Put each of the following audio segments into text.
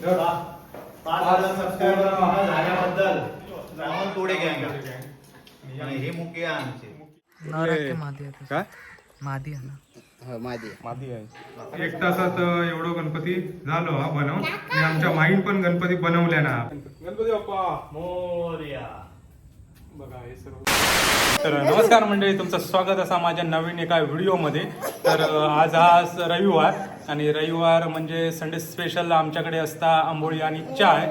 पाच हजार सबस्क्रायबर झाल्याबद्दल रावण तोडे गँग. आणि हे मुख्य आहे आमचे नवरात्र मादी आहे काय? मादी आहे ना. मादी. आहे. एक तासात एवढं गणपती झालो हा बनव. आणि आमच्या माईन पण गणपती बनवल्या ना. गणपती बाप्पा मोर्या. बघा हे सर्व तर नमस्कार मंडळी तुमचं स्वागत असा माझ्या नवीन एका व्हिडिओमध्ये. तर आज हा रविवार आणि रविवार म्हणजे संडे स्पेशल आमच्याकडे असता आंबोळी आणि चाय.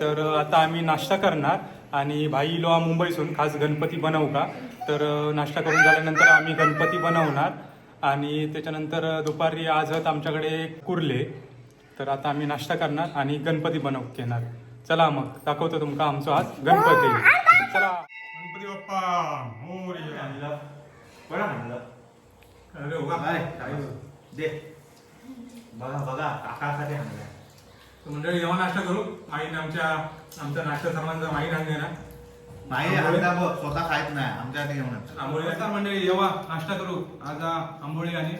तर आता आम्ही नाश्ता करणार आणि भाई लो मुंबईसून खास गणपती बनवू का तर नाश्ता करून झाल्यानंतर आम्ही गणपती बनवणार आणि त्याच्यानंतर दुपारी आज आमच्याकडे कुर्ले. तर आता आम्ही नाश्ता करणार आणि गणपती बनव घेणार. चला मग दाखवतो तुमका आमचं आज गणपती. चला. गणपती बाप्पा मोरया. बरं म्हणलं अरे वा. काय? काय? दे बघा बघा काका खाते आणलं तर मंडळी जेव्हा नाश्ता करू आईने आमच्या आमचा नाश्ता सर्वांचा माहीत आणले ना नाही आणला बघ स्वतः खायच नाही आमच्या हाती घेऊन आंबोळी नमस्कार मंडळी जेव्हा नाश्ता करू आज आंबोळी आणि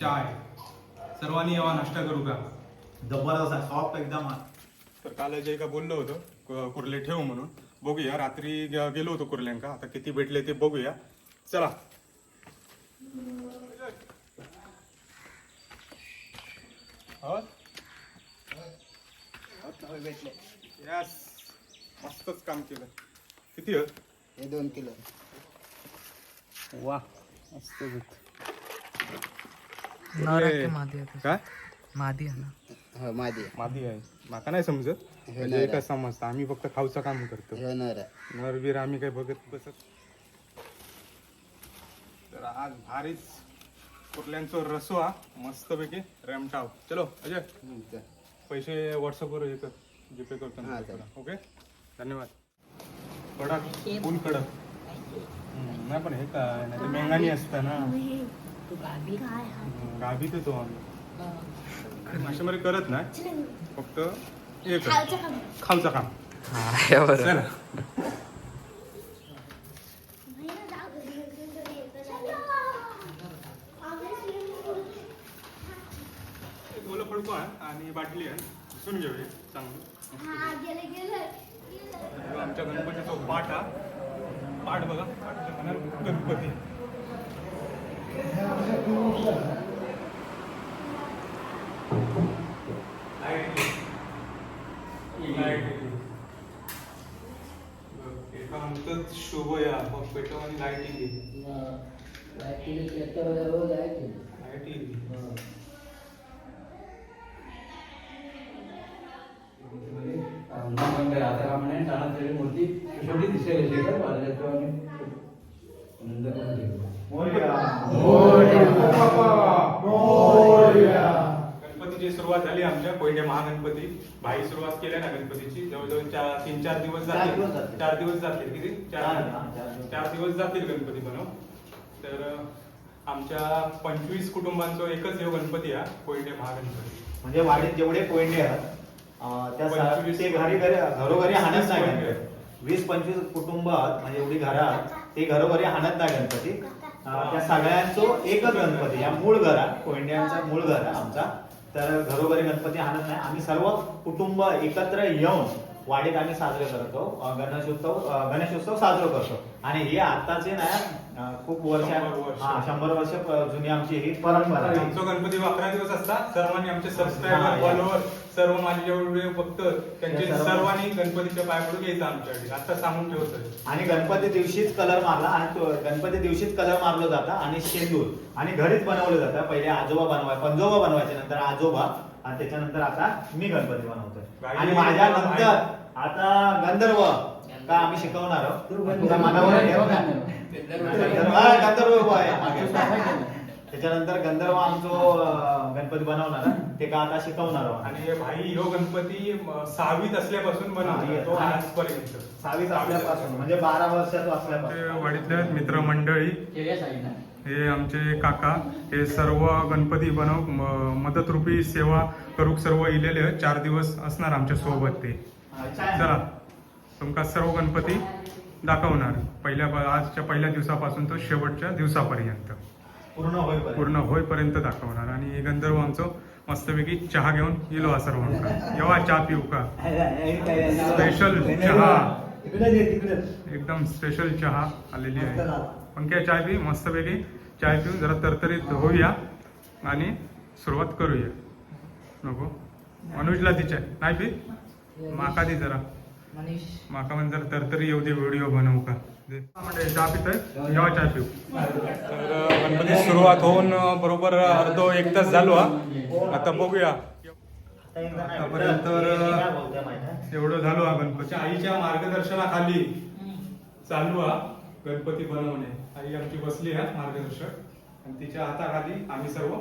चाय सर्वांनी जेव्हा नाश्ता करू का जबरदस्त आहे सॉफ्ट एकदम आहे. तर काल जे का बोललो होतो क- कुर्ले ठेव म्हणून बघूया. रात्री गेलो होतो कुर्ल्यांका. आता किती भेटले ते बघूया. चला. हो? Yes. मस्तच काम केलं. किती आहे? हे दोन किलो. वा मस्त मादी आहे. काय? मादी आहे ना? हो माझी मादी आहे. माका नाही समजत. म्हणजे एकच समजतं? आम्ही फक्त खाऊचं काम करतो. हे आहे नरवीर आम्ही काही बघत बसत. तर आज भारीच कुर्ल्यांचो रसवा मस्तपैकी रेमटाव चलो अजय पैसे व्हॉट्सअपवर हे कर जीपे करतो हा. तुला. ओके? धन्यवाद. कडक फुल कडक. हम्म, नाही पण हे काय नाही मेंगानी असतं ना. गाभी तर तो आम्ही. मासेमारी करत नाही. फक्त हे कर खालचं काम हा बरोबर चला. एक ओलं फडको आहे आणि बाटली आहे. पुसून घेऊया चांगलं. हे आमच्या गणपतीचा पाठ हा पाठ बघा पाठच्या मनात गणपती. म्हणतात शुभ या. मग पेटव आणि लाईटिंग लाईटिंग छोटी दिसेल शेखर बाजाराच्या आनंद करून घेऊ. गणपतीची सुरुवात झाली आमच्या पहिले महागणपती. भाई सुरुवात केल्या ना गणपतीची. जवळजवळ चार तीन चार दिवस चार दिवस जातील. जातील. चार दिवस जातील किती? चार, चार हा, चार दिवस. चार दिवस जातील गणपती बनव. तर आमच्या पंचवीस कुटुंबांचा एकच हे गणपती हा पहिले महागणपती. म्हणजे वाडीत जेवढे कोयंडे आहेत अं, त्या सा- पंचवीस ते घरी घरी घरोघरी हाणत नाही कोयंडे. गणपती. वीस पंचवीस कुटुंब आहेत, म्हणजे एवढी घरं आहेत, ते घरोघरी हाणत नाही गणपती. अं, त्या सगळ्यांचो एकच गणपती या मूळ घर कोयंड्यांचा मूळ घर आहे आमचा. तर घरोघरी गणपती आणत नाही. आम्ही सर्व कुटुंब एकत्र येऊन वाडीत आम्ही साजरे करतो. गणेशोत्सव गणेशोत्सव साजरा करतो. आणि हे आताचे अं, खूप वर्ष शंभर वर्ष. हा शंभर वर्ष प- जुनी आमची ही परंपरा आहे. आमचा गणपती अकरा दिवस असतात सर्वांनी आमचे सबस्क्रायबर या. फॉलोअर सर्व माझे जेवढे बघत त्यांचे सर्वांनी गणपतीच्या पाय पडून यायचं आमच्याकडे आता सांगून ठेवतोय. आणि गणपती दिवशीच कलर मारला आणि गणपती दिवशीच कलर मारलं जातं आणि शेंदूर. आणि घरीच बनवलं जातं. पहिले आजोबा बनवाय पंजोबा बनवायचे नंतर आजोबा आणि त्याच्यानंतर आता मी गणपती बनवतोय. आणि माझ्या नंतर आता गंधर्व. का आम्ही शिकवणार आहोत. तुझ्या मनावर ठेव. गंधर्व हा, गंधर्व उभा आहे. मागे. त्याच्यानंतर गंधर्व आमचो अं, गणपती बनवणार. ते का आता शिकवणार आहोत. आणि भाई ह्यो गणपती म, सहावीत असल्यापासून बनवला तो हा. आजपर्यंत. असल्यापासून म्हणजे बारा वर्षाचा असल्यापासून. मित्रमंडळी. केल्या साई ना हे आमचे काका. हे सर्व गणपती बनव म- मदतरूपी सेवा करूक सर्व इलेले आहेत. चार दिवस असणार आमच्यासोबत ते. चला. तुमका सर्व गणपती दाखवणार. पहिल्या आजच्या पहिल्या दिवसापासून तो शेवटच्या दिवसापर्यंत. पूर्ण होईपर्यंत. पूर्ण होईपर्यंत दाखवणार. आणि गंधर्व आमचं मस्तपैकी चहा घेऊन गेलो हा सर्व येवा चहा पिऊ का? स्पेशल चहा. एकदम स्पेशल चहा आलेली आहे. पण काय चाय पी? मस्तपैकी चाय पिऊन जरा तरतरीत होऊया आणि सुरुवात करूया. नको. अनुजला ती चाय. नाही पी माका दी जरा. माका पण जर तरतरी येऊ दे व्हिडिओ बनवू का. म्हणजे चहा पितोय? जेव्हा चहा पिऊ. तर गणपती सुरुवात होऊन बरोबर अर्धो एक तास झालो हा. आता बघूया. आतापर्यंत तर एवढं झालो हा गणपती. आईच्या मार्गदर्शनाखाली चालू हा गणपती बनवणे. आई आमची बसली आहे मार्गदर्शक. आणि तिच्या हाताखाली आम्ही सर्व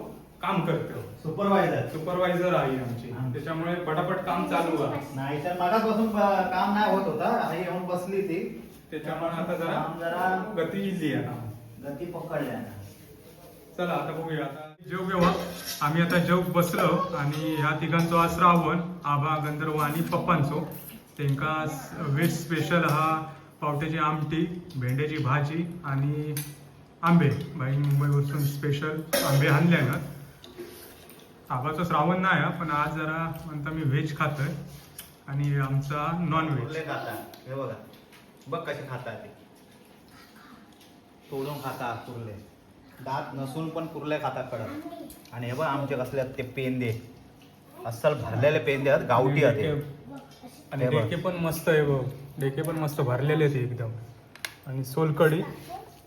काम करतो. सुपरवायझर सुपरवायझर आहे आमची. त्याच्यामुळे पटापट काम चालू आहे. नाही तर मगापासून काम नाही होत होता. आई येऊन बसली ती त्याच्यामुळे आता काम जरा जरा गती इली आहे गती पकडल्या चला आता बघूया. आता जेव घेऊ आम्ही आता जेव बसलो आणि ह्या तिघांचो आज श्रावण. आबा गंधर्व आणि पप्पांचो. त्यांका व्हेज स्पेशल हा पावट्याची आमटी भेंड्याची भाजी आणि आंबे. बाई मुंबईवरून स्पेशल आंबे आणले ना आबाचं श्रावण नाही हा, पण आज जरा म्हणता मी व्हेज खातोय. आणि आमचा नॉन व्हेज कुर्ले खाता हे बघा. बघ कसे खातात ते. तोडून खाता कुर्ले. दात नसून पण कुर्ले खाता कडक आणि हे बघ आमचे कसले आहेत ते पेंदे. अस्सल भरलेले पेंदे आहेत गावठी आहेत हे. आणि हे बघ. डेके पण मस्त आहे बघ. डेके पण मस्त भरलेले ते एकदम. आणि सोलकडी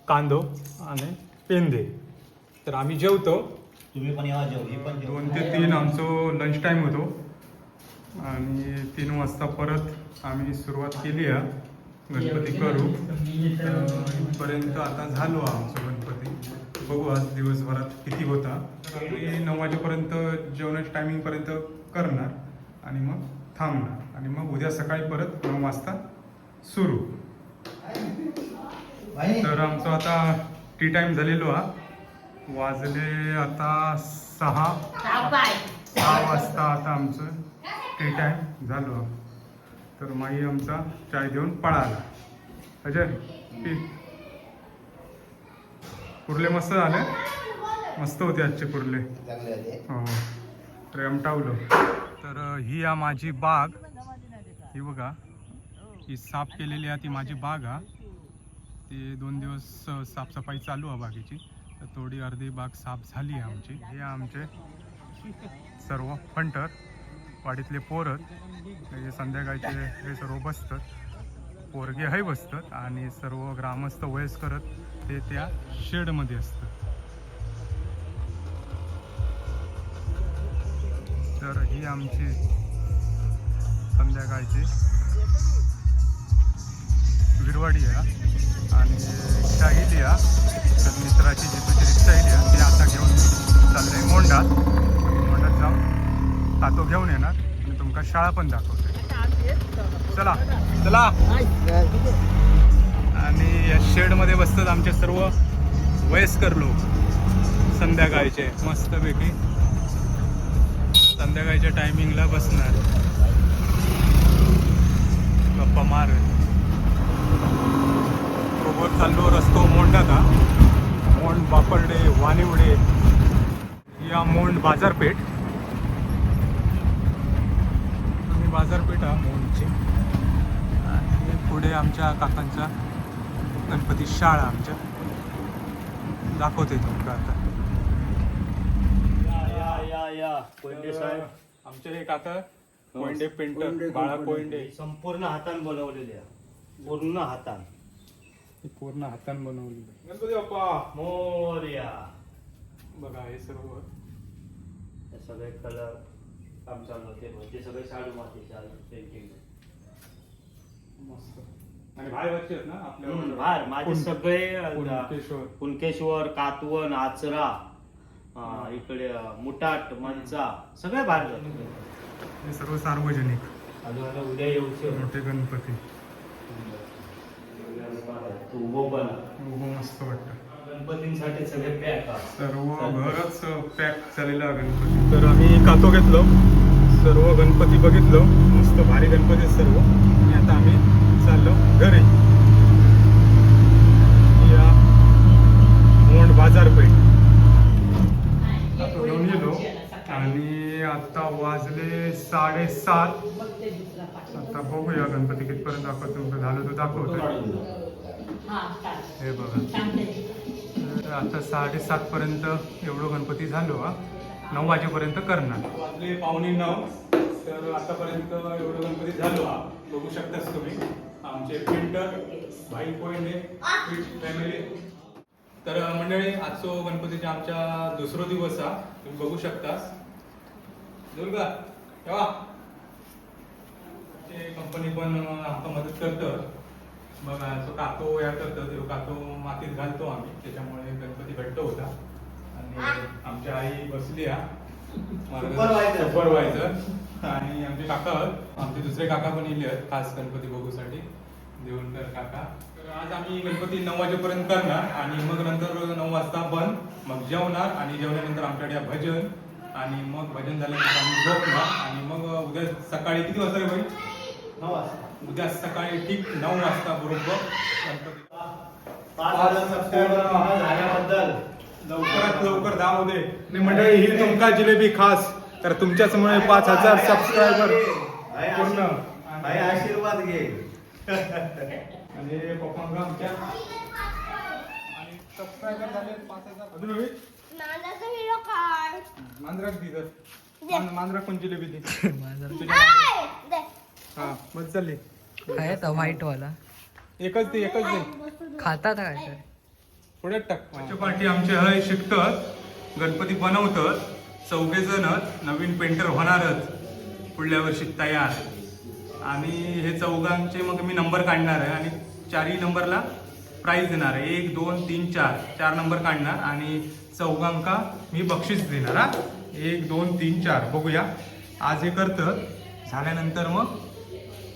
कांदो आणि पेंदे. तर आम्ही जेवतो. तुम्ही पण येवा जेव ही पण जेव दोन ते तीन आमचं लंच टाईम होतो. आणि तीन वाजता परत आम्ही सुरुवात केली आहे. गणपती करू. तर इथपर्यंत आता झालो आमचं गणपती. बघू आज दिवसभरात किती होता. आम्ही नऊ वाजेपर्यंत जेवणाच्या टायमिंगपर्यंत करणार आणि मग थांबणार. आणि मग उद्या सकाळी परत नऊ वाजता सुरू. तर आमचं आता टी टाइम झालेलो हा वाजले आता सहा. सहा वाजता आता आमचं टी टाइम झालो. तर माई आमचा चाय देऊन पळाला. अजय पी. कुर्ले मस्त झाले? मस्त होते आजचे कुर्ले. चांगले होते. हो. रेमटावलं तर अ, ही आ माझी बाग. ही बघा. ही साफ केलेली आहे ती माझी बाग हा ते दोन दिवस साफसफाई चालू आहे बागेची. तर थोडी अर्धी बाग साफ झाली आहे आमची. हे आमचे सर्व फंटर वाडीतले पोरत हे संध्याकाळचे हे सर्व बसतात. पोरगे हे बसतात आणि सर्व ग्रामस्थ वयस्करत ते त्या शेडमध्ये असतात. तर ही आमची संध्याकाळची विरवाडी आहे. आणि रिक्षा आहे तर मित्राची जी तुझी रिक्षा आहे ती आता घेऊन मी आहे मोंडात मोंडात जाऊन तातो घेऊन येणार आणि तुमका शाळा पण दाखवते. चला चला. आणि या शेडमध्ये बसतात आमचे सर्व वयस्कर लोक. संध्याकाळचे मस्तपैकी. संध्याकाळच्या टायमिंगला बसणार. गप्पा मार रोबोट चाललो रस्तो मोंडाचा मोंड बापर्डे वानिवडे या मोंड बाजारपेठ. आणि बाजारपेठ हा मोंडची. आणि पुढे आमच्या काकांचा गणपती शाळा आमच्या. दाखवते तुमका आता. या या साहेब आमचे हे काका कोयंडे पेंटर बाळा कोयंडे. ही संपूर्ण हातान बनवलेली पूर्ण हातान. ही पूर्ण हाताने बनवली. गणपती बाप्पा मोर्या. बघा हे सर्व. हे सगळे कलर काम चालू होते. ते सगळे शाडू मातीचे पेंटिंग मस्त. आणि बाहेर वरचे आहेत ना आपल्या बाहेर. माझे सगळे अ, कुणकेश्वर. कुणकेश्वर कातवन आचरा अ, इकडे अ, मुटाट मंचा सगळे बाहेर जातात. हे सर्व सार्वजनिक. आता उद्या येऊचे मोठे गणपती. मस्त वाटतं. गणपतींसाठी सगळे पॅक सर्व घरच पॅक झालेला गणपती. तर आम्ही कातो घेतलो. सर्व गणपती बघितलो. मस्त भारी गणपती आहेत सर्व. आणि आता आम्ही चाललो घरी. या मोंड बाजारपेठ. घेऊन गेलो. आणि आता वाजले साडेसात. आता बघूया गणपती कितपर्यंत दाखवतो झालं तर दाखवतो हे बघा. तर आता साडेसात पर्यंत एवढं गणपती झालो हा. नऊ वाजेपर्यंत करणार. वाजले पावणे नऊ. तर आतापर्यंत एवढं गणपती झालो हा. बघू शकताच तुम्ही. आमचे पेंटर भाई कोयने फॅमिली. तर मंडळी आजचो गणपतीचा आमच्या दुसरो दिवस हा. तुम्ही बघू शकतास. दुर्गा तेव्हा कंपनी पण आमका मदत करतं. बघा तो काको या करतो तो काको मातीत घालतो आम्ही. त्याच्यामुळे गणपती घट्ट होता. आणि आमची आई बसली हा. सुपरवायझर. आणि आमचे काका आमचे दुसरे काका पण येले आहेत खास गणपती बघूसाठी. देवणकर काका. तर आज आम्ही गणपती नऊ वाजेपर्यंत करणार आणि मग नंतर नऊ वाजता बंद. मग जेवणार आणि जेवल्यानंतर आमच्याकडे भजन. आणि मग भजन झाल्यानंतर आम्ही झोपणार. आणि मग उद्या सकाळी किती वाजता रे भाई? नऊ वाजता. उद्या सकाळी ठीक नऊ वाजता बरोबर. झाल्याबद्दल. लवकरात लवकर दाव दे. आणि मंडळी ही तुमका जिलेबी खास. तर तुमच्याचमुळे पाच हजार सबस्क्रायबर पूर्ण आशीर्वाद- भाई आशीर्वाद घे. आणि पप्पांका आमच्या. आणि सबस्क्रायबर झाले पाच हजार. मांजराक दी तर मांजराक पण जिलेबी दी? आय! दे. हा चालली तर व्हाईट वाला. एकच दे एकच दे. खातात काय तर. पुढे टाक. पार्टी आमचे हय शिकतात. गणपती बनवतात. चौघे जणच नवीन पेंटर होणारच. पुढल्या वर्षी तयार. आणि हे चौघांचे मग मी नंबर काढणार आहे. आणि चारही नंबरला प्राईज देणार आहे. एक दोन तीन चार. चार नंबर काढणार. आणि चौघांका मी बक्षीस देणार हा. एक दोन तीन चार. बघूया. आज हे करतं. झाल्यानंतर मग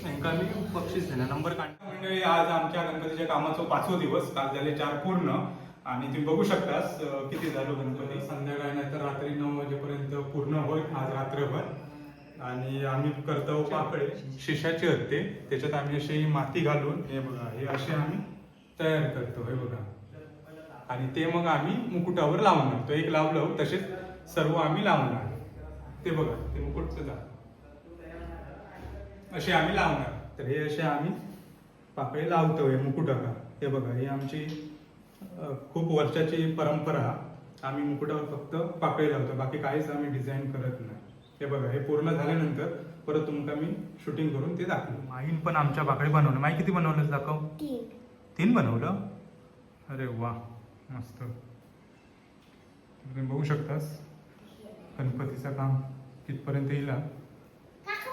यांका मी बक्षीस देणार नंबर काढणार मंडळी आज आमच्या गणपतीच्या कामाचा पाचवा दिवस. काल झाले चार पूर्ण. आणि तुम्ही बघू शकतास अं, किती झालो गणपती? संध्याकाळी नाही तर रात्री नऊ वाजेपर्यंत पूर्ण होईल आज रात्रभर. आणि आम्ही करतो पाकळे. शिशाचे होते त्याच्यात आम्ही अशी माती घालून हे बघा हे असे आम्ही तयार करतो हे बघा. आणि ते मग आम्ही मुकुटावर लावणार तो एक लावलं तसेच सर्व आम्ही लावणार ते बघा ते मुकुटचं जा असे आम्ही लावणार. तर हे असे आम्ही पाकळे लावतो हे मुकुटाला. हे बघा ही आमची खूप वर्षाची परंपरा. आम्ही मुकुटावर फक्त पाकळे लावतो. बाकी काहीच आम्ही डिझाईन करत नाही. हे बघा हे पूर्ण झाल्यानंतर परत तुमका मी शूटिंग करून ते दाखवलं माहीन पण आमच्या पाकळे बनवलं. माही किती बनवलं दाखव. तीन. तीन बनवलं? अरे वा मस्त. तुम्ही बघू शकतास. गणपतीचं काम कितपर्यंत येईल.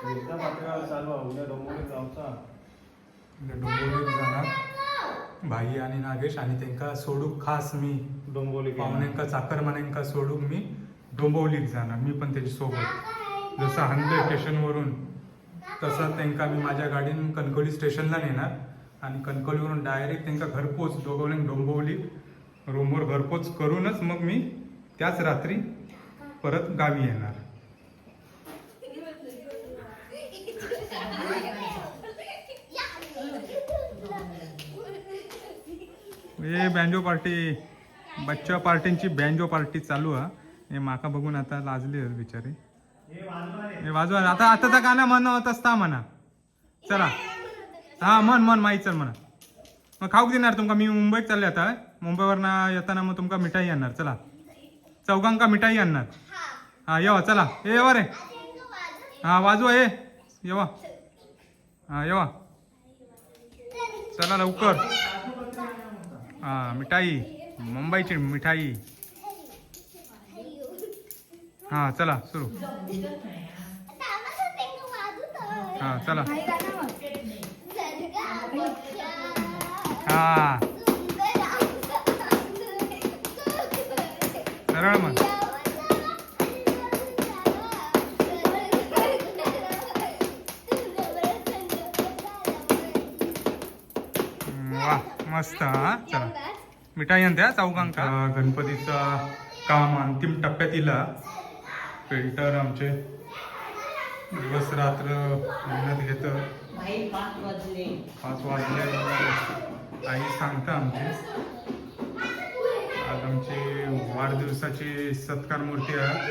एकदा उद्या जाणार. भाई आणि नागेश आणि त्यांका सोडूक खास मी. डोंबिवली पाहुण्यांका चाकरमान्यांका सोडून मी डोंबिवलीत जाणार. मी पण त्याची सोबत. जसं हानले स्टेशनवरून तसं त्यांका मी माझ्या गाडीन कणकवली स्टेशनला नेणार. आणि कणकवलीवरून डायरेक्ट त्यांका घरपोच दोघवले डोंबिवली रूमवर घरपोच करूनच मग मी त्याच रात्री परत गावी येणार. हे बँजो पार्टी बच्चा पार्टींची बँजो पार्टी चालू आहे हे माका बघून आता लाजली आहेत बिचारे. हे वाजवा. आता आताचा गाणं म्हणत असता म्हणा. चला. हा म्हण म्हण माहीत चल म्हणा. मग खाऊक देणार तुमका. मी मुंबईत चालले आता मुंबईवरनं येताना मग तुमका मिठाई आणणार. चला. चौघांका मिठाई आणणार. हा येवा चला. ए येवा रे. हा वाजवा ये येवा. हा येवा. चला लवकर. हा मिठाई. मुंबईची मिठाई. हा चला सुरू. हा चला. हा. सरळ मग मस्त हा? चला. मिठाई आणत्या चौकांका गणपतीचा काम अंतिम टप्प्यात इला पेंटर आमचे दिवस रात्र मेहनत घेत. पाच वाजले. आई सांगता आमची. आज आमची वाढदिवसाची सत्कार मूर्ती आहे.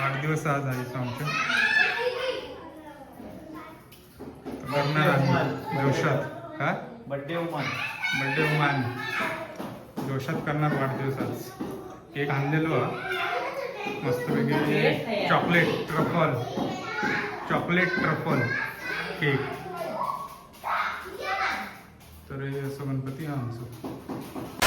वाढदिवस आज आईचा आमच्या. करणार आम्ही जोशात का बड्डे उमान बड्डे उमान जोशात करणार वाढदिवसाच केक आणलेलो मस्त मस्तपैकी chocolate truffle chocolate truffle cake तर हे असं गणपती हा आमचं.